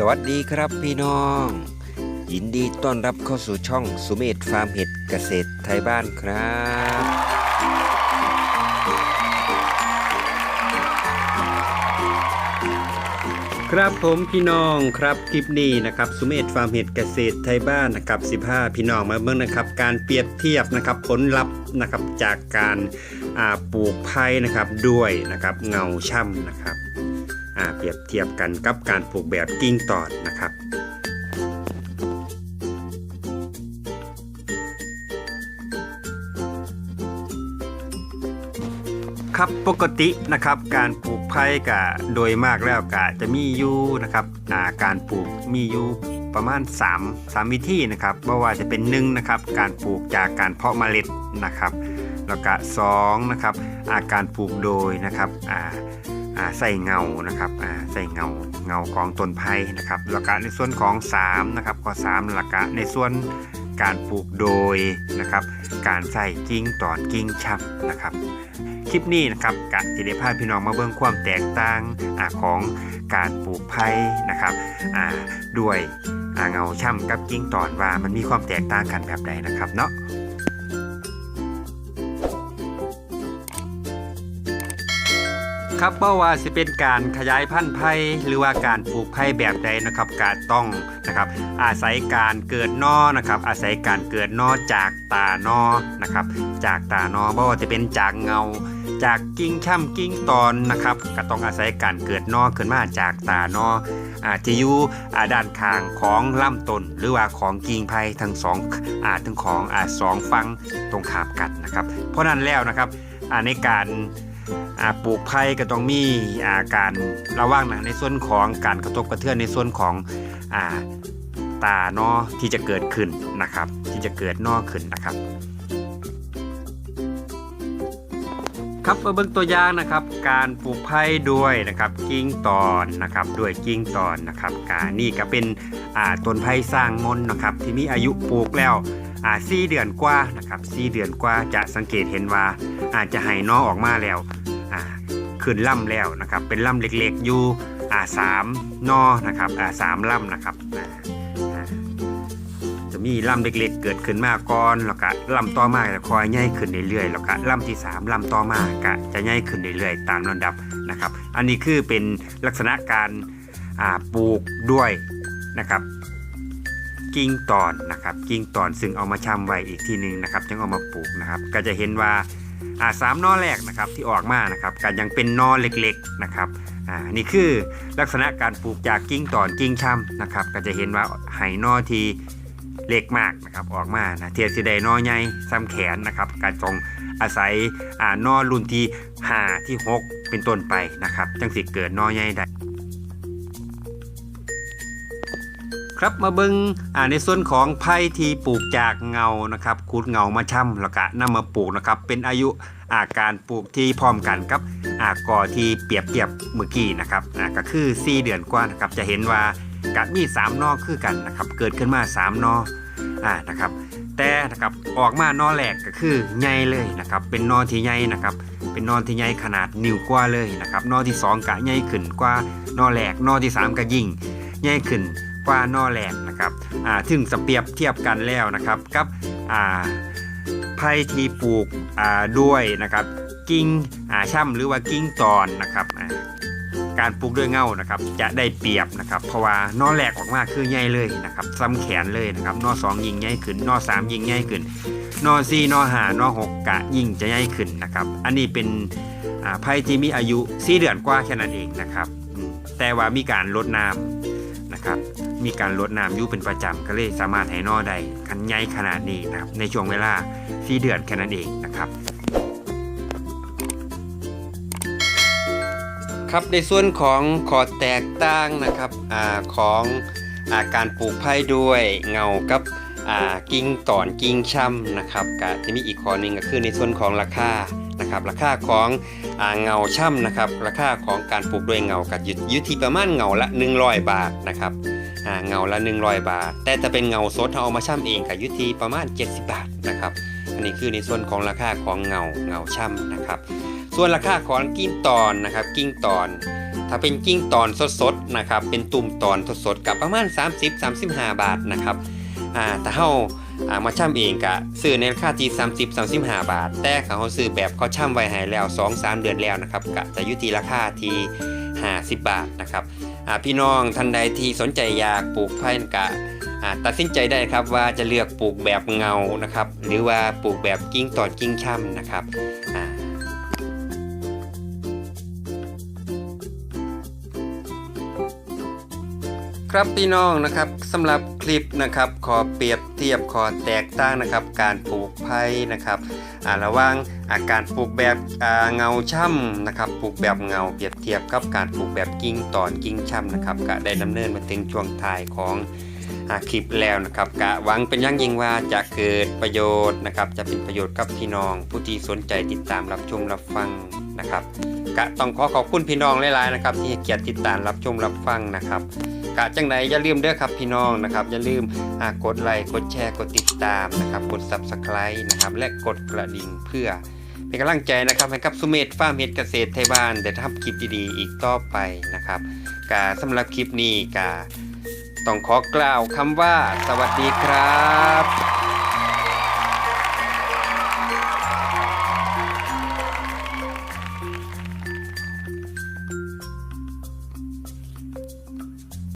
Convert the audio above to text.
สวัสดีครับพี่น้อง ยินดีต้อนรับเข้าสู่ช่องสุเมธฟาร์มเห็ดเกษตรไทยบ้านครับ ครับผมพี่น้องครับคลิปนี้นะครับสุเมธฟาร์มเห็ดเกษตรไทยบ้านนะครับ 15 พี่น้องมาเบิ่งนะครับ การเปรียบเทียบนะครับผลลัพธ์นะครับจากการปลูกไผ่นะครับด้วยนะครับเงาช่ำนะครับ เปรียบเทียบกันกับการปลูกแบบกิ้งตอดนะครับครับปกตินะครับการปลูกไผ่กะโดยมากแล้วกะจะมีอยู่นะครับาการปลูกมีอยู่ประมาณ 3 3 วิธีนะครับไม่ว่าจะเป็นหนึ่งนะครับการปลูกจากการเพาะเมล็ดนะครับ แล้วก็สองนะครับอาการปลูกโดยนะครับอ่า ใส่เงานะครับใส่เงาเงาของต้นไผ่นะครับแล้วก็ในส่วนของ3นะครับข้อ3หลักกะในส่วนการปลูกโดยนะครับ การใส่กิ้งตอนกิ้งชับนะครับ คลิปนี้นะครับกะจิเดพาพี่น้องมาเบิ่งความแตกต่างอของการปลูกไผ่นะครับด้วยเงาช่ำกับกิ้งตอนว่ามันมีความแตกต่างกันแบบใดนะครับเนาะ ครับเมื่อว่าสิเป็นการขยายพันธุ์ไผ่หรือว่าการปลูกไผ่แบบใดนะครับกาต้องนะครับอาศัยการเกิดนอนะครับอาศัยการเกิดนอจากตานอนะครับจากตานอบ่ว่าจะเป็นจากเงา จากกิ่งช่ำกิ่งตอนนะครับก็ต้องอาศัยการเกิดนอขึ้นมาจากตานออาจจะอยู่อาด้านข้างของลำต้นหรือว่าของกิ่งไผ่ทั้งสองอาทั้งของอาสองฟังตรงขามกันนะครับ เพราะนั้นแล้วนะครับในการ ปลูกไผ่ก็ต้องมีอาการระวังนะในส่วนของการกระทบกระเทือนในส่วนของอ่าตานอที่จะเกิดขึ้นนะครับ ที่จะเกิดนอขึ้นนะครับ ครับมาเบิ่งตัวอย่างนะครับ การปลูกไผ่ด้วยนะครับกิ้งตอนนะครับด้วยกิ้งตอนนะครับกานี่ก็เป็นอ่าต้นไผ่สร้างมนนะครับ ที่มีอายุปลูกแล้วอ่าสี่เดือนกว่านะครับสี่เดือนกว่าจะสังเกตเห็นว่าอาจจะให้นอออกมาแล้ว ขึ้นล่ำแล้วนะครับ เป็นล่ำเล็กๆอยู่อ่าสามนอนะครับอ่าสามล่ำนะครับจะมีล่ำเล็กๆ เกิดขึ้นมาก่อนแล้วก็ล่ำต่อมาจะคอยใหญ่ขึ้นเรื่อยๆแล้วก็ล่ำที่สามล่ำต่อมาก็จะใหญ่ขึ้นเรื่อยๆตามลำดับนะครับ อันนี้คือเป็นลักษณะการอ่าปลูกด้วยนะครับกิ่งตอนนะครับกิ่งตอนซึ่งเอามาชำไว้อีกทีหนึ่งนะครับจึงเอามาปลูกนะครับ ก็จะเห็นว่า อ่าสามนอแรกนะครับที่ออกมานะครับกันยังเป็นนอเล็กๆนะครับอ่านี่คือลักษณะการปลูกจากกิ่งตอนกิ่งช่ำนะครับ ก็จะเห็นว่าไหนอทีเล็กมากนะครับออกมานะเทียบสิได้นอใหญ่ซ้ำแขนนะครับการจงอาศัยอ่านอรุ่นที่5ที่ 6 เป็นต้นไปนะครับจังสิเกิดนอใหญ่ได้ ครับมาเบิงอ่าในส่วนของไผ่ที่ปลูกจากเงานะครับคูดเงามาช่ำแล้วก็นำมาปลูกนะครับเป็นอายุอาการปลูกที่พร้อมกันกับอากอที่เปรียบเทียบเมื่อกี้นะครับอ่าก็คือ 4 เดือนกว่านะครับจะเห็นว่ากัดมี 3นอคือกันนะครับเกิดขึ้นมา 3นออ่านะครับแต่นะครับออกมานอแรกก็คือใหญ่เลยนะครับเป็นนอที่ใหญ่นะครับเป็นนอที่ใหญ่ขนาดนิ้วกว่าเลยนะครับนอที่ 2กะใหญ่ขึ้นกว่านอแรกนอที่ 3ก็ยิ่งใหญ่ขึ้น กว่านอแหลกนะครับอ่ถึงสเปรียบเทียบกันแล้วนะครับกับอ่าไผ่ที่ปลูกด้วยนะครับกิ่งช่ำหรือว่ากิ่งตอนนะครับการปลูกด้วยเงานะครับจะได้เปรียบนะครับ เพราะว่านอแหลกออกมาคือใหญ่เลยนะครับซ้ำแขนเลยนะครับนอสองยิงใหญ่ขึ้นนอสามยิงใหญ่ขึ้นนอสี่นอห้านอหกกะยิงจะใหญ่ขึ้นนะครับ อันนี้เป็นอ่าไผ่ที่มีอายุสี่เดือนกว่าแค่นั้นเองนะครับ แต่ว่ามีการลดน้ำ นะครับ มีการลดน้ำอยู่เป็นประจำก็เลยสามารถให้นอได้คันใหญ่ขนาดนี้นะครับ ในช่วงเวลา4เดือนแค่นั้นเองนะครับครับในส่วนของขอแตกต่างนะครับอาของอาการปลูกไผ่ด้วยเงากับอ่ากิ่งตอนกิ่งช่ำนะครับก็จะมีอีกข้อหนึ่งก็คือในส่วนของราคานะครับราคาของ เงาช่ำนะครับราคาของการปลูกด้วยเงากับอยู่อยู่ที่ประมาณเงาละ100 บาทนะครับอาเงาละ100 บาท แต่ถ้าเป็นเงาสดเราเอามาช่ำเองก็อยู่ที่ประมาณ 70 บาทนะครับอันนี้คือในส่วนของราคาของเงาเงาช่ำนะครับ ส่วนราคาของกิ้งตอนนะครับกิ้งตอน ถ้าเป็นกิ้งตอนสดๆนะครับเป็นตุ่มตอนสดๆกับประมาณ 30-35 บาทนะครับอาแต่เท่า มาช่ำเองกะซื้อในราคาที่30-35 บาท แต่เขาซื้อแบบเขาช่ำไว้หายแล้ว 2-3 เดือนแล้วนะครับกะจะยุติราคาที่50 บาทนะครับพี่น้องท่านใดที่สนใจอยากปลูกไผ่กะตัดสินใจได้ครับว่าจะเลือกปลูกแบบเงานะครับ หรือว่าปลูกแบบกิ้งตอนกิ้งช่ำนะครับ ครับพี่น้องนะครับสำหรับคลิปนะครับขอเปรียบเทียบขอแตกต่างนะครับ การปลูกไผ่นะครับระว่างอาการปลูกแบบเงาช่ำนะครับปลูกแบบเงาเปรียบเทียบกับการปลูกแบบกิ้งตอนกิ้งช่ำนะครับก็ได้ดำเนินมาถึงช่วงท้ายของคลิปแล้วนะครับกะหวังเป็นอยังยิ่งว่าจะเกิดประโยชน์นะครับ จะเป็นประโยชน์กับพี่น้อง ผู้ที่สนใจติดตามรับชมรับฟังนะครับกะต้องขอขอบคุณพี่น้องหลายๆนะครับ ที่เกียรติติดตามรับชมรับฟังนะครับ กะจังไหนอย่าลืมเด้อครับพี่น้องนะครับ อย่าลืมกดไลค์กดแชร์กดติดตามนะครับ กด Subscribe นะครับ และกดกระดิ่งเพื่อเป็นกำลังใจนะครับให้กับสุเมธฟาร์มเฮ็ดเกษตรไทยบ้านได้ทำคลิปดีๆ อีกต่อไปนะครับกาสำหรับคลิปนี้กาต้องขอกล่าวคำว่า สวัสดีครับ